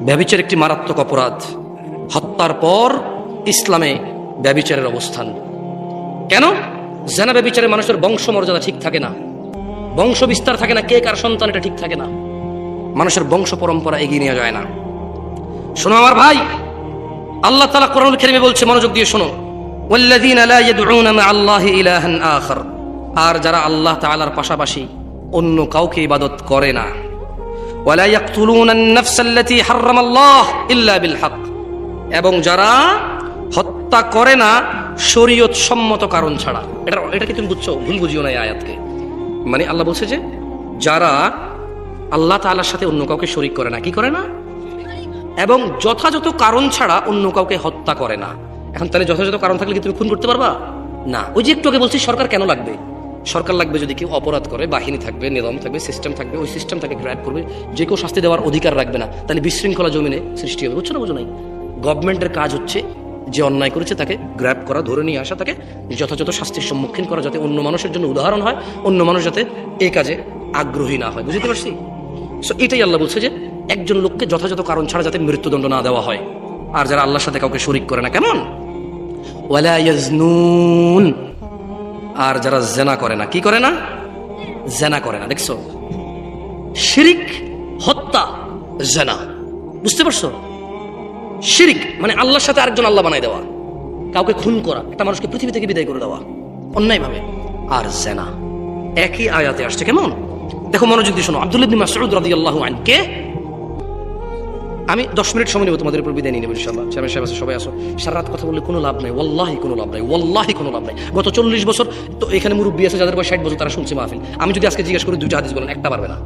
ব্যবিচার একটি মারাত্মক অপরাধ। হত্যার পর ইসলামে ব্যবিচারের অবস্থান। কেন? জেনা ব্যবিচারে মানুষের বংশমর্যাদা ঠিক থাকে না। বংশ বিস্তার থাকে না, কে কার সন্তান এটা ঠিক থাকে না। মানুষের বংশ পরম্পরা এগিয়ে নেওয়া যায় না। শোনো আমার ভাই, আল্লাহ তালা কোরআন খেরিমে বলছে, মনোযোগ দিয়ে শোনো। আর যারা আল্লাহ তাআলার পাশাপাশি অন্য কাউকে ইবাদত করে না। ওয়ালা ইয়াকতুলুনা আন-নাফস আল্লাতী হারামাল্লাহ ইল্লা বিল হক এবং যারা হত্যা করে না, শরীয়ত সম্মত কারণ ছাড়া। এটা এটা কি তুমি বুঝছ? ভুল বুঝিও না এই আয়াতকে। মানে আল্লাহ বলছে যে, যারা আল্লাহ তাআলার সাথে অন্য কাউকে শরীক করে না, কি করে না? এবং যথাযথ কারণ ছাড়া অন্য কাউকে হত্যা করে না। এখন তাহলে যথাযথ কারণ থাকলে কি তুমি খুন করতে পারবা? না। ওই যে একটু আগে বলছি, সরকার কেন লাগবে? সরকার লাগবে যদি কেউ অপরাধ করে, বাহিনী থাকবে নিয়ম থাকবে সিস্টেম থাকবে, ওই সিস্টেম তাকে গ্র্যাপ করবে, যে কেউ শাস্তি দেওয়ার অধিকার রাখবে না, তাহলে বিশৃঙ্খলা জমিনে সৃষ্টি হবে। বুঝছ না, বুঝো নাই? গভর্নমেন্টের কাজ হচ্ছে যে অন্যায় করেছে তাকে গ্র্যাপ করা, ধরে নিয়ে আসা, তাকে যথাযথ শাস্তির সম্মুখীন করা, যাতে অন্য মানুষের জন্য উদাহরণ হয়, অন্য মানুষ যাতে এই কাজে আগ্রহী না হয়। বুঝতে পারছি? সো এটাই আল্লাহ বলছে যে একজন লোককে যথাযথ কারণ ছাড়া যাতে মৃত্যুদণ্ড না দেওয়া হয়। আর যারা আল্লাহর সাথে কাউকে শরিক করে না, কেমন? ওয়ালা ইয়াজনুন। আর যারা জেনা করে না, কি করে না? জেনা করে না, দেখছ? শিরিক, হত্যা, জেনা। বুঝতে পারছ? শিরিক মানে আল্লাহর সাথে আরেকজন আল্লাহ বানাই দেওয়া। কাউকে খুন করা, একটা মানুষকে পৃথিবী থেকে বিদায় করে দেওয়া, অন্যায়ভাবে। আর জেনা। একই আয়াতে আসছে, কেমন? দেখো, মনোযোগ দিয়ে শোনো। আব্দুল ইবনে মাসউদ রাদিয়াল্লাহু আনহু, কে? আমি দশ মিনিট সময় নেব তোমাদের উপর বিদায় নিয়ে নেব ইনশাল্লাহ চেয়ারম্যান সাহেব আছে, সবাই আসো। সারা রাত কথা বললে কোনো লাভ নাই, ওয়াল্লাহি কোনো লাভ নাই, ওয়াল্লাহি কোনো লাভ নাই। গত চল্লিশ বছর তো এখানে মুরব্বী আছে যাদের বয়স ষাট বছর, তারা শুনছে মাহফিল। আমি যদি আজকে জিজ্ঞেস করি, দুইটা হাদিস বলেন, একটা পারবে না।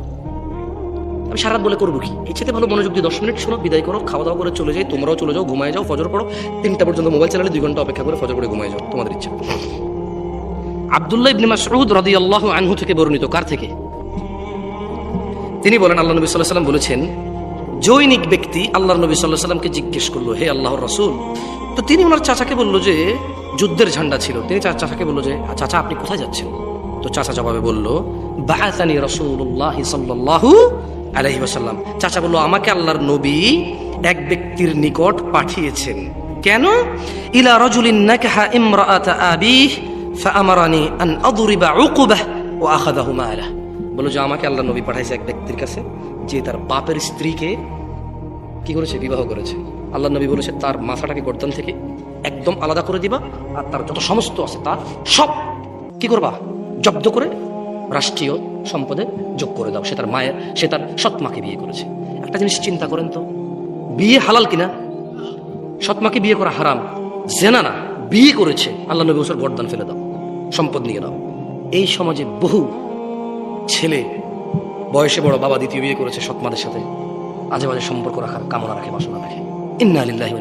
আমি সারা রাত বলে করব কি? এর ভালো মনোযোগ দিয়ে দশ মিনিট শোনো, বিদায় করো খাওয়া দাওয়া করে চলে যাই, তোমরাও চলে যাও, ঘুমায় যাও, ফজর পড়ো। তিনটা পর্যন্ত মোবাইল চালালে দুই ঘণ্টা অপেক্ষা করে ফজর করে ঘুমায় যাও, তোমাদের ইচ্ছা। আব্দুল্লাহ ইবনে মাসউদ রাদিয়াল্লাহু আনহু থেকে বর্ণিত, কার থেকে? তিনি বলেন, আল্লাহ নবী সাল্লাহ সাল্লাম বলেছেন জৈনিক ব্যক্তি আল্লাহ নবী সাল্লাহ সাল্লামকে জিজ্ঞেস করল, হে আল্লাহর রসুল? তো তিনি ওনার চাচাকে বলল যে, যুদ্ধের ঝান্ডা ছিল। তিনি চাচাকে বলল যে চাচা, আপনি কোথায় যাচ্ছেন? তো চাচা জবাবে বলল বাহাতানি রসুল্লাহ সাল্লাল্লাহু আলাইহি ওয়াসাল্লাম। চাচা বলল, আমাকে আল্লাহর নবী এক ব্যক্তির নিকট পাঠিয়েছেন। কেন? ইলা রজুলিন নাকাহা ইমরাআতা আবিহ ফাআমারানি আন আদরিবা উকুবাহ ওয়া আখাযাহু মালাহ। বলো যে, আমাকে আল্লাহ নবী পাঠাইছে এক ব্যক্তির কাছে। যে তার বাপের স্ত্রীকে কি করেছে? বিবাহ করেছে। আল্লাহ নবী বলেছে, তার মাথাটাকে গর্দান থেকে একদম আলাদা করে দিবা আর তার যত সমস্ত আছে তার সব কি করবা? জব্দ করে রাষ্ট্রীয় সম্পদে যোগ করে দাও। সে তার মায়ের, সে তার সৎ মাকে বিয়ে করেছে। একটা জিনিস চিন্তা করেন তো, বিয়ে হালাল কিনা? সৎ মাকে বিয়ে করা হারাম। জেনা না, বিয়ে করেছে। আল্লাহ নবী বছর গর্দান ফেলে দাও, সম্পদ নিয়ে দাও এই সমাজে বহু ছেলে বয়সে বড় বাবা দ্বিতীয় বিয়ে করেছে সৎমাদের সাথে। আজে বাজে সম্পর্ক রাখার কামনা রাখে, বাসনা রাখে। ইন্না আলিল্লাহি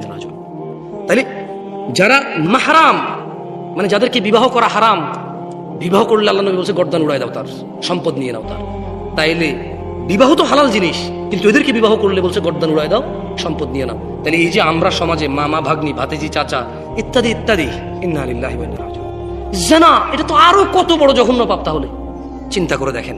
যারা মাহারাম মানে যাদেরকে বিবাহ করা হারাম, বিবাহ করলে আল্লাহ নবী বলছে, গর্দান উড়াই দাও তার, সম্পদ নিয়ে নাও তার। তাইলে বিবাহ তো হালাল জিনিস, কিন্তু এদেরকে বিবাহ করলে বলছে, গর্দান উড়াই দাও, সম্পদ নিয়ে নাও। তাহলে এই যে আমরা সমাজে মামা ভাগ্নি, ভাতেজি, চাচা, ইত্যাদি ইত্যাদি, ইন্না। জানা, এটা তো আরও কত বড় জঘন্য পাপ তাহলে। চিন্তা করে দেখেন